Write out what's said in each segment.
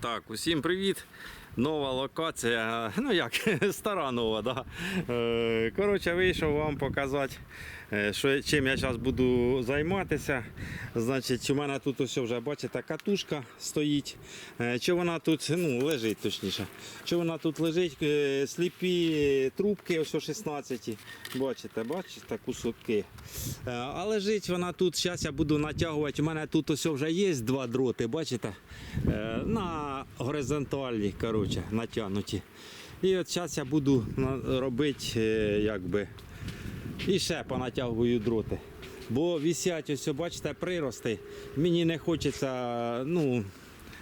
Так, усім привіт. Нова локація. Ну як, стара нова, да. Е, Коротше, вийшов вам показати, що, чим я зараз буду займатися. Значить, у мене тут ось вже, бачите, катушка стоїть. Е, Чи вона тут, ну, лежить точніше. Чи вона тут лежить, е, сліпі трубки, ось о 16. Бачите, бачите, кусочки. Е, А лежить вона тут, зараз я буду натягувати. У мене тут ось вже є два дроти, бачите? Е, На горизонтальні, коротше, натягнуті. І от зараз я буду робити, е, якби, і ще понатягую дроти. Бо висять, ось, бачите, прирости. Мені не хочеться, ну,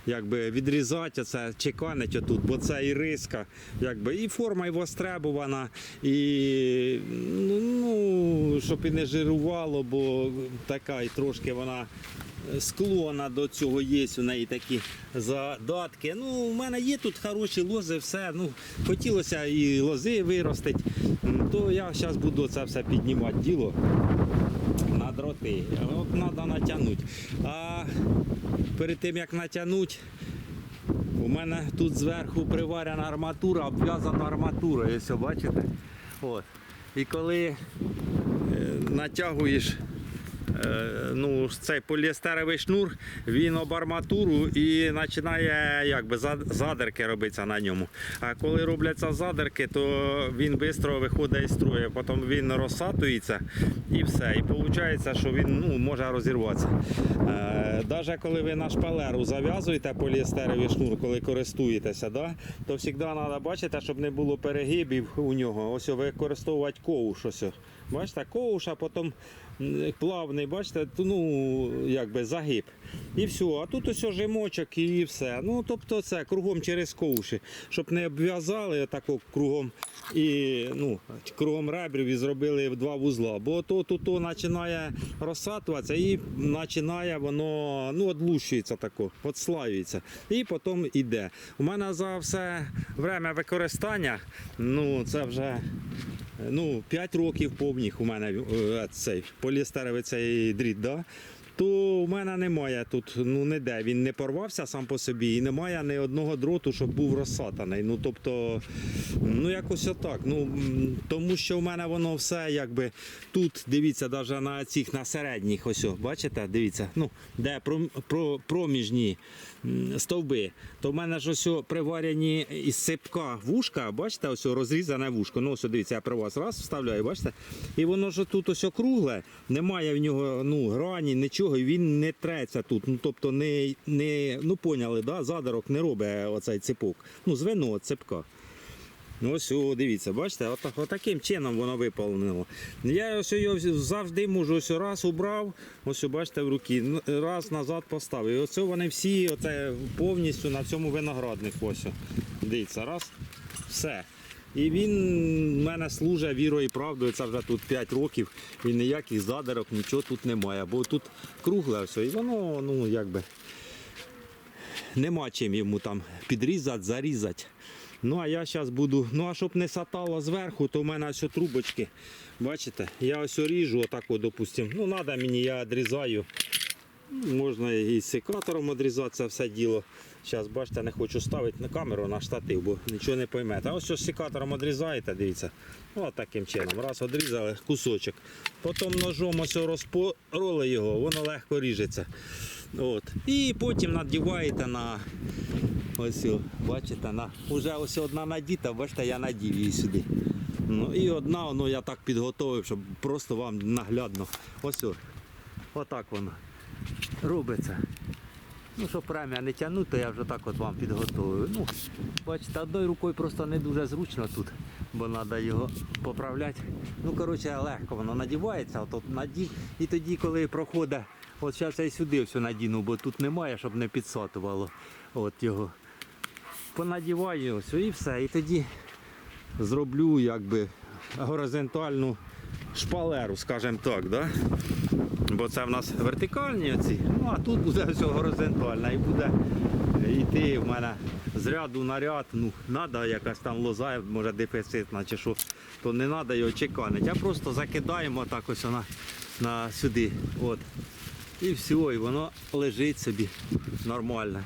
якби відрізати це, чеканить отут, бо це і риска, якби, і форма і востребувана, і ну, ну, щоб і не жирувало, бо така і трошки вона склона до цього є у неї такі задатки. Ну, у мене є тут хороші лози, все. Ну, хотілося і лози виростити, М, то я зараз буду це все піднімати діло на дроти. От треба натягнути. А перед тим як натягнути, у мене тут зверху приварена арматура, обв'язана арматура, якщо бачите? От. І коли е, натягуєш ну, цей поліестеровий шнур, він об арматуру і починає якби, задерки робитися на ньому. А коли робляться задерки, то він швидко виходить із строю, потім він розсатується і все. І виходить, що він ну, може розірватися. Навіть коли ви на шпалеру зав'язуєте поліестеровий шнур, коли користуєтеся, да, то завжди треба бачити, щоб не було перегибів у нього. Ось використовувати коуш. Ось. Бачите, коуш, а потім плавний, бачите, ну, якби загиб. І все. А тут ось жимочок і все. Ну, тобто це кругом через коуші, щоб не обв'язали тако кругом і ну, кругом ребрів і зробили два вузла. Бо то тут то починає розсатуватися і починає воно ну, одлущується тако, отслаюється. І потім йде. У мене за все время використання, ну це вже ну, 5 років повних у мене е, цей поліестеровий цей дріт, да? То у мене немає тут ну ніде. Він не порвався сам по собі і немає ні одного дроту, щоб був розсатаний. Ну тобто, ну якось отак. Ну тому що в мене воно все якби тут, дивіться, навіть на цих на середніх, ось, бачите, дивіться, ну де про, про, проміжні стовби, то в мене ж ось приварені із сипка вушка, бачите, ось розрізане вушко. Ну ось дивіться, я при вас раз вставляю, бачите? І воно ж тут ось округле, немає в нього ну, грані, нічого, і він не треться тут. Ну тобто не, не ну поняли, да? задорок не робить оцей ципок. Ну, звено від ципка. Ну, ось, о, дивіться, бачите, отак, отаким чином воно виповнено. Я ось його завжди можу ось раз убрав, ось бачите в руки, ну, раз назад поставив. І оце вони всі оце, повністю на цьому винограднику. Ось. Дивіться, раз, все. І він в мене служить вірою і правдою. Це вже тут 5 років. І ніяких задерок, нічого тут немає. Бо тут кругле все. І воно, ну якби нема чим йому там підрізати, зарізати. Ну а я зараз буду. Ну а щоб не сатало зверху, то в мене ось трубочки. Бачите, я ось ріжу, отак, от, допустим. Ну, треба мені, я відрізаю. Можна і секатором відрізати це все діло. Зараз, бачите, не хочу ставити на камеру на штатив, бо нічого не поймете. А ось що секатором відрізаєте, дивіться. Ось таким чином. Раз відрізали кусочок. Потім ножом ось розпороли його, воно легко ріжеться. От. І потім надіваєте на ось, бачите, на, вже ось одна надіта, бачите, я надів її сюди. Ну, і одна, ну, я так підготовив, щоб просто вам наглядно. Ось о, отак воно робиться. Ну, щоб премія не тягнути, то я вже так от вам підготовив. Ну, бачите, одною рукою просто не дуже зручно тут, бо треба його поправляти. Ну, коротше, легко воно надівається, от, от надів. І тоді, коли проходить, от зараз я сюди все надіну, бо тут немає, щоб не підсатувало от його. Понадіваю ось і все. І тоді зроблю якби горизонтальну шпалеру, скажімо так. Да? Бо це в нас вертикальні оці, ну а тут буде все горизонтальна і буде йти в мене з ряду на ряд. Ну, треба якась там лоза, може дефіцитна чи що, то не треба його чеканити. А просто закидаємо так ось на, на сюди. От. І все, і воно лежить собі нормально.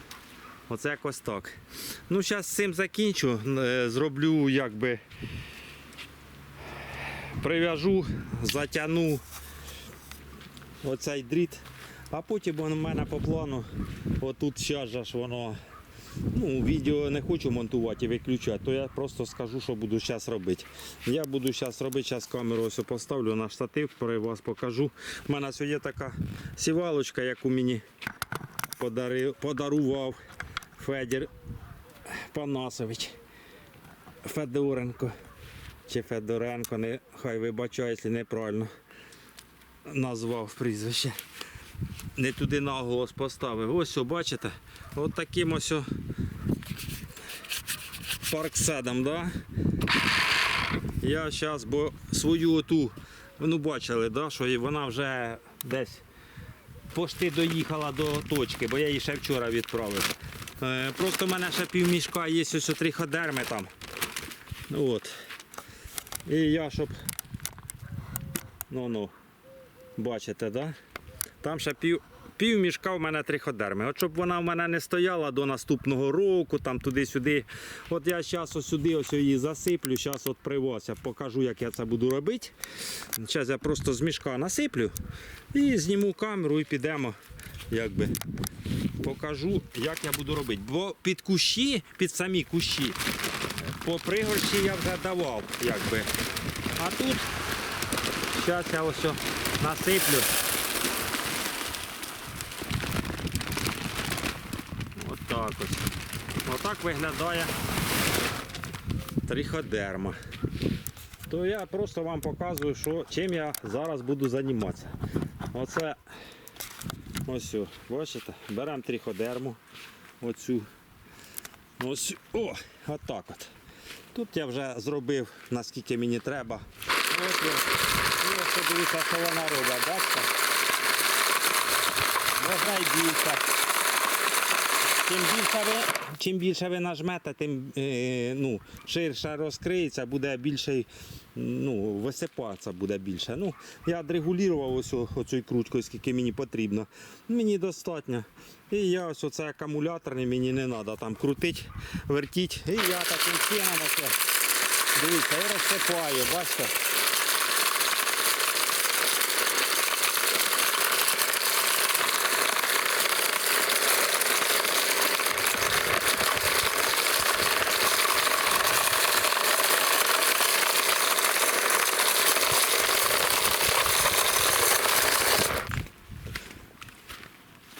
Оце якось так. Ну, зараз з цим закінчу. Е, Зроблю якби прив'яжу, затягну оцей дріт, а потім у мене по плану, отут зараз ж воно. Ну, відео не хочу монтувати і виключати, то я просто скажу, що буду зараз робити. Я буду зараз робити, зараз камеру ось поставлю на штатив, при вас покажу. У мене сьогодні така сівалочка, яку мені подарив, подарував Федір Панасович. Федоренко. Чи Федоренко, не, хай вибачаю, якщо неправильно назвав прізвище. Не туди наголос поставив. Ось, о, бачите, от таким ось о паркседом, да? Я зараз, бо свою оту, ну бачили, да, що вона вже десь пошти доїхала до точки, бо я її ще вчора відправив. Е, просто в мене ще півмішка є ось триходерми там. От. І я щоб. Ну ну. Бачите, да? Там ще пів, пів мішка в мене триходерми. От щоб вона в мене не стояла до наступного року, там туди-сюди. От я зараз сюди ось її засиплю, зараз от привозя, покажу, як я це буду робити. Зараз я просто з мішка насиплю і зніму камеру і підемо. Якби покажу, як я буду робити. Бо під кущі, під самі кущі, по пригорщі я вже давав, якби. А тут зараз я ось насиплю. Отак ось. Отак виглядає триходерма. То я просто вам показую, що, чим я зараз буду займатися. Оце ось, бачите, беремо триходерму. Оцю. Ось, о, отак от. Тут я вже зробив наскільки мені треба. Ось він. І ось дивіться, що вона робить, бачите? Можна і більше. Чим більше ви, чим більше ви нажмете, тим е, ну, ширше розкриється, буде більше, ну, висипатися буде більше. Ну, я відрегулював ось оцю кручкою, скільки мені потрібно. Мені достатньо. І я ось оце акумуляторний, мені не треба там крутити, вертіть. І я таким чином ось, дивіться, і розсипаю, бачите.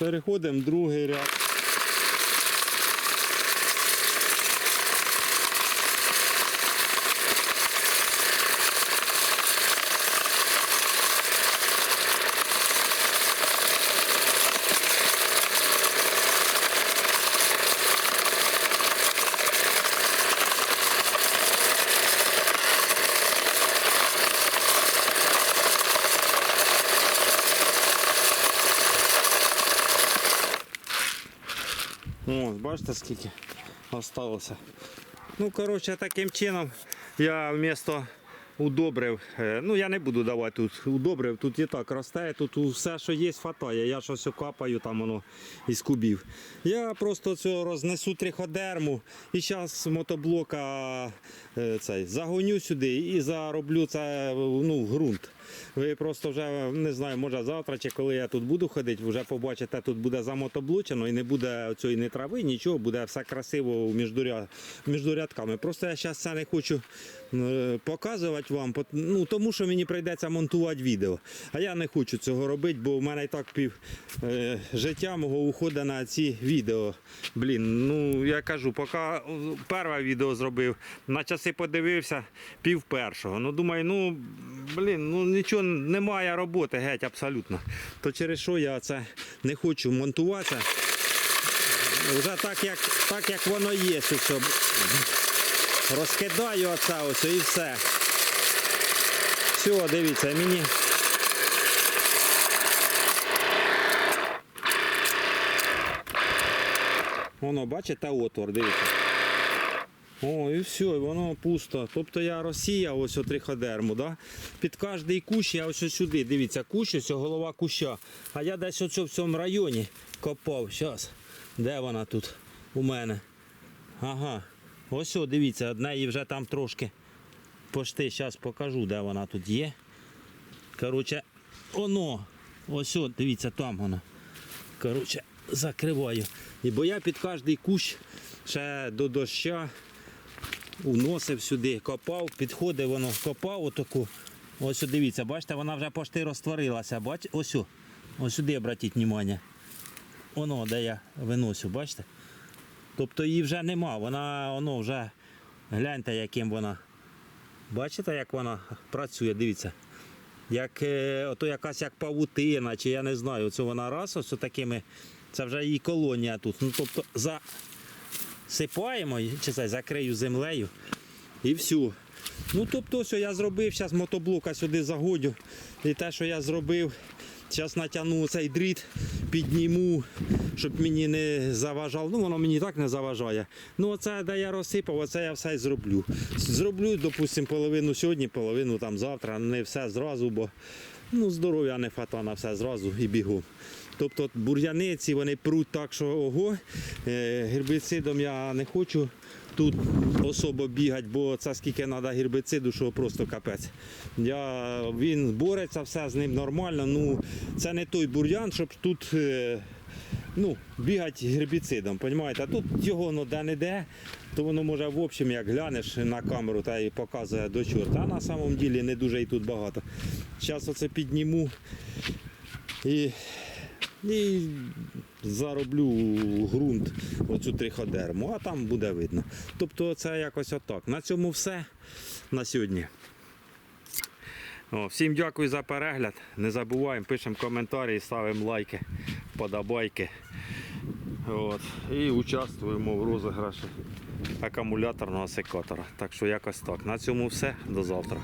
Переходимо в другий ряд. О, бачите скільки осталося. Ну, коротше, таким чином я вмісто удобрив. е, Ну, я не буду давати тут удобрив, тут і так росте, тут все, що є, хватає. Я щось капаю там воно із кубів. Я просто цього рознесу триходерму і зараз мотоблока е, цей, загоню сюди і зароблю це ну, в ґрунт. Ви просто вже не знаю, може завтра чи коли я тут буду ходити, вже побачите, тут буде замотоблучено і не буде цієї ні трави, нічого, буде все красиво між, ря- рядками. Просто я зараз це не хочу е, показувати вам, ну, тому що мені прийдеться монтувати відео. А я не хочу цього робити, бо в мене і так пів е, життя мого уходить на ці відео. Блін, ну я кажу, поки перше відео зробив, на часи подивився, пів першого. Ну думаю, ну блін, ну нічого немає роботи геть абсолютно. То через що я це не хочу монтуватися. Вже так як, так як воно є, що розкидаю оце ось і все. Все, дивіться, мені. Воно, бачите, отвор, дивіться. О, і все, воно пусто. Тобто я розсіяв ось о триходерму, да? під кожний кущ я ось сюди, дивіться, кущ, ось голова куща. А я десь оце в цьому районі копав. Зараз. Де вона тут? у мене. Ага. Ось, о, дивіться, одне і вже там трошки пошти. Зараз покажу, де вона тут є. Коротше, оно. Ось, о, дивіться, там воно. Коротше, закриваю. І бо я під кожний кущ ще до доща уносив сюди, копав, підходив воно, копав отаку. Ось дивіться, бачите, вона вже пошти розтворилася. Бач, ось, сюди обратіть увагу. Воно, де я виносю, бачите? Тобто її вже нема, вона воно вже гляньте, яким вона. Бачите, як вона працює, дивіться. Як е, ото якась як павутина, чи я не знаю, оце вона раз, ось такими. Це вже її колонія тут. Ну, тобто засипаємо, чи це закрию землею і все. Ну, тобто, ось я зробив, зараз мотоблока сюди загодю. І те, що я зробив, зараз натягну цей дріт, підніму, щоб мені не заважав. Ну, воно мені так не заважає. Ну, оце, де я розсипав, оце я все зроблю. Зроблю, допустимо, половину сьогодні, половину там завтра, не все зразу, бо ну, здоров'я не фата на все зразу і бігом. Тобто бур'яниці вони пруть так, що ого, е, гербіцидом я не хочу тут особо бігати, бо це скільки треба гербіциду, що просто капець. Я, він бореться, все з ним нормально. Ну, це не той бур'ян, щоб тут е, ну, бігати гербіцидом. Понімаєте? А тут його ну, де-не-де, то воно може в общем, як глянеш на камеру та й показує до чорта. А на самом ділі не дуже і тут багато. Зараз оце підніму і і зароблю ґрунт оцю триходерму, а там буде видно. Тобто це якось отак. На цьому все на сьогодні. О, всім дякую за перегляд. Не забуваємо, пишемо коментарі, ставимо лайки, вподобайки. От. І участвуємо в розіграші акумуляторного секатора. Так що якось так. На цьому все. До завтра.